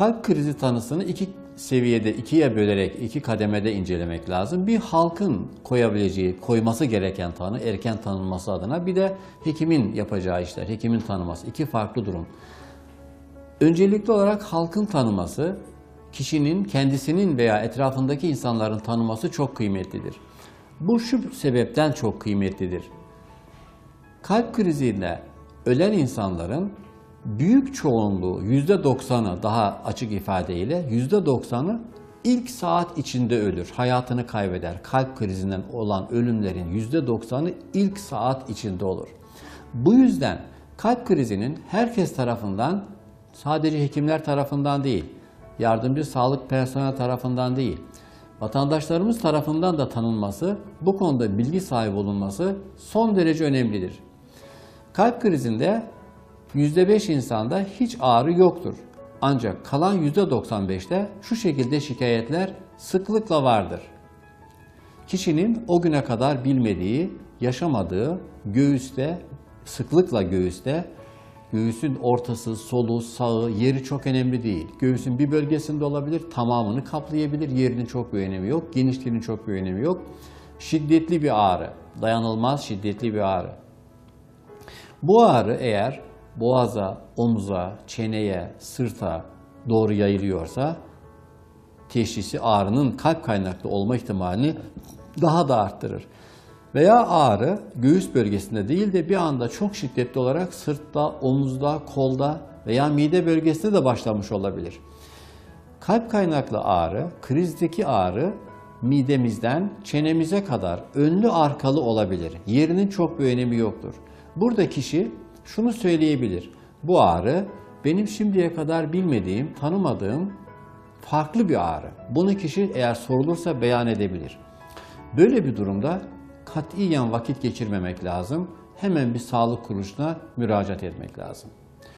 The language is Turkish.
kalp krizi tanısını iki seviyede, ikiye bölerek, iki kademede incelemek lazım. Bir halkın koyabileceği, koyması gereken tanı, erken tanınması adına bir de hekimin yapacağı işler, hekimin tanıması. iki farklı durum. Öncelikli olarak halkın tanıması, kişinin kendisinin veya etrafındaki insanların tanıması çok kıymetlidir. Bu şu sebepten çok kıymetlidir. Kalp kriziyle ölen insanların büyük çoğunluğu %90'ı daha açık ifadeyle %90'ı ilk saat içinde ölür. Hayatını kaybeder. Kalp krizinden olan ölümlerin %90'ı ilk saat içinde olur. Bu yüzden kalp krizinin herkes tarafından sadece hekimler tarafından değil, yardımcı sağlık personeli tarafından değil, vatandaşlarımız tarafından da tanınması, bu konuda bilgi sahibi olunması son derece önemlidir. Kalp krizinde %5 insanda hiç ağrı yoktur. Ancak kalan %95'te şu şekilde şikayetler sıklıkla vardır. Kişinin o güne kadar bilmediği, yaşamadığı göğüste, sıklıkla göğüste, göğüsün ortası, solu, sağı, yeri çok önemli değil. Göğüsün bir bölgesinde olabilir, tamamını kaplayabilir, yerinin çok bir önemi yok, genişliğinin çok bir önemi yok. Şiddetli bir ağrı, dayanılmaz şiddetli bir ağrı. Bu ağrı eğer boğaza, omuza, çeneye, sırta doğru yayılıyorsa teşhisi ağrının kalp kaynaklı olma ihtimalini daha da arttırır. Veya ağrı göğüs bölgesinde değil de bir anda çok şiddetli olarak sırtta, omuzda, kolda veya mide bölgesinde de başlamış olabilir. Kalp kaynaklı ağrı, krizdeki ağrı midemizden çenemize kadar önlü arkalı olabilir. Yerinin çok bir önemi yoktur. Burada kişi şunu söyleyebilir. Bu ağrı benim şimdiye kadar bilmediğim, tanımadığım farklı bir ağrı. Bunu kişi eğer sorulursa beyan edebilir. Böyle bir durumda katiyen vakit geçirmemek lazım. Hemen bir sağlık kuruluşuna müracaat etmek lazım.